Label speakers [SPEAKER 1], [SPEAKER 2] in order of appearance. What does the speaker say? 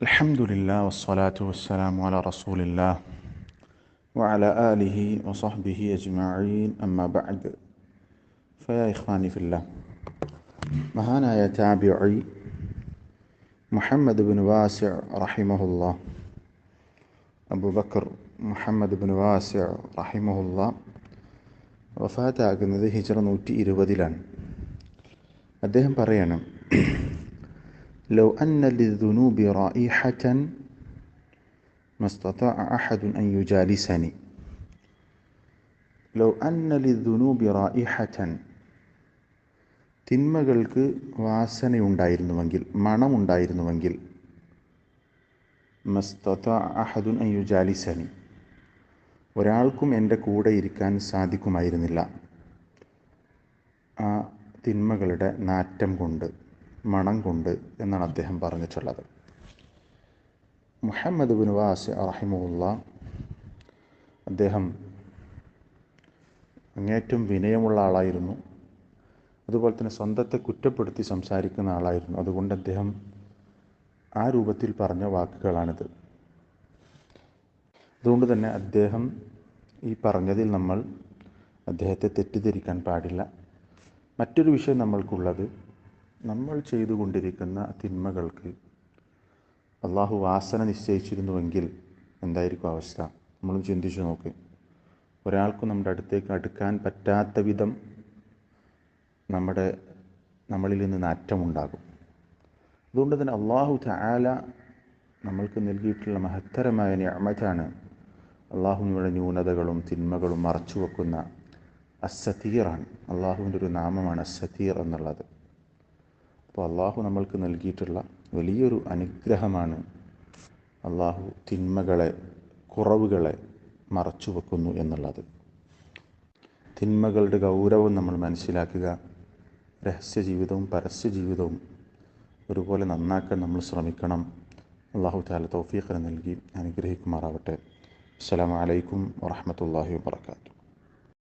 [SPEAKER 1] الحمد لله والصلاة والسلام على رسول الله وعلى آله وصحبه أجمعين أما بعد فيا إخواني في الله മഹാനായ താബിഇ മുഹമ്മദ് ബിൻ വാസിഅ റഹിമഹുല്ല അബൂബക്കർ മുഹമ്മദ് ബിൻ വാസിഅ റഹിമഹുല്ല വഫാത്താകുന്നത് ഹിജറ നൂറ്റി ഇരുപതിലാണ് അദ്ദേഹം പറയണം لو أن للذنوب رائحة ما استطاع أحد أن يجالسني لو أن للذنوب رائحة തിന്മകൾക്ക് വാസനയുണ്ടായിരുന്നുവെങ്കിൽ മണമുണ്ടായിരുന്നുവെങ്കിൽ മസ്തത അഹദുൻ അയ്യുജാലിസനി ഒരാൾക്കും എൻ്റെ കൂടെ ഇരിക്കാൻ സാധിക്കുമായിരുന്നില്ല ആ തിന്മകളുടെ നാറ്റം കൊണ്ട് മണം കൊണ്ട് എന്നാണ് അദ്ദേഹം പറഞ്ഞിട്ടുള്ളത്. മുഹമ്മദ് ബിൻ വാസ് റഹിമുല്ല അദ്ദേഹം അങ്ങേറ്റം വിനയമുള്ള ആളായിരുന്നു. അതുപോലെ തന്നെ സ്വന്തത്തെ കുറ്റപ്പെടുത്തി സംസാരിക്കുന്ന ആളായിരുന്നു. അതുകൊണ്ട് അദ്ദേഹം ആ രൂപത്തിൽ പറഞ്ഞ വാക്കുകളാണിത്. അതുകൊണ്ട് തന്നെ അദ്ദേഹം ഈ പറഞ്ഞതിൽ നമ്മൾ അദ്ദേഹത്തെ തെറ്റിദ്ധരിക്കാൻ പാടില്ല. മറ്റൊരു വിഷയം നമ്മൾക്കുള്ളത് നമ്മൾ ചെയ്തുകൊണ്ടിരിക്കുന്ന തിന്മകൾക്ക് അള്ളാഹു വാസന നിശ്ചയിച്ചിരുന്നുവെങ്കിൽ എന്തായിരിക്കും അവസ്ഥ? നമ്മളും ചിന്തിച്ചു നോക്ക്. ഒരാൾക്കും നമ്മുടെ അടുത്തേക്ക് അടുക്കാൻ പറ്റാത്ത വിധം നമ്മുടെ നമ്മളിൽ നിന്ന് നാറ്റമുണ്ടാകും. അതുകൊണ്ട് തന്നെ അള്ളാഹു താല നമ്മൾക്ക് നൽകിയിട്ടുള്ള മഹത്തരമായ ഞാമത്താണ് അള്ളാഹുവിനുള്ള ന്യൂനതകളും തിന്മകളും മറച്ചു വെക്കുന്ന അസതീറാണ്. അള്ളാഹുവിന്റെ ഒരു നാമമാണ് അസതീർ എന്നുള്ളത്. അപ്പോൾ അള്ളാഹു നമ്മൾക്ക് നൽകിയിട്ടുള്ള വലിയൊരു അനുഗ്രഹമാണ് അള്ളാഹു തിന്മകളെ കുറവുകളെ മറച്ചു വെക്കുന്നു എന്നുള്ളത്. തിന്മകളുടെ ഗൗരവം നമ്മൾ മനസ്സിലാക്കുക രഹസ്യ ജീവിതവും പരസ്യ ജീവിതവും ഒരുപോലെ നന്നാക്കാൻ നമ്മൾ ശ്രമിക്കണം. അള്ളാഹു താല തൗഫീഖിന് നൽകി അനുഗ്രഹിക്കുമാറാവട്ടെ. അസ്സാം വലൈക്കും വാഹമത്തല്ലാഹി വാത്തു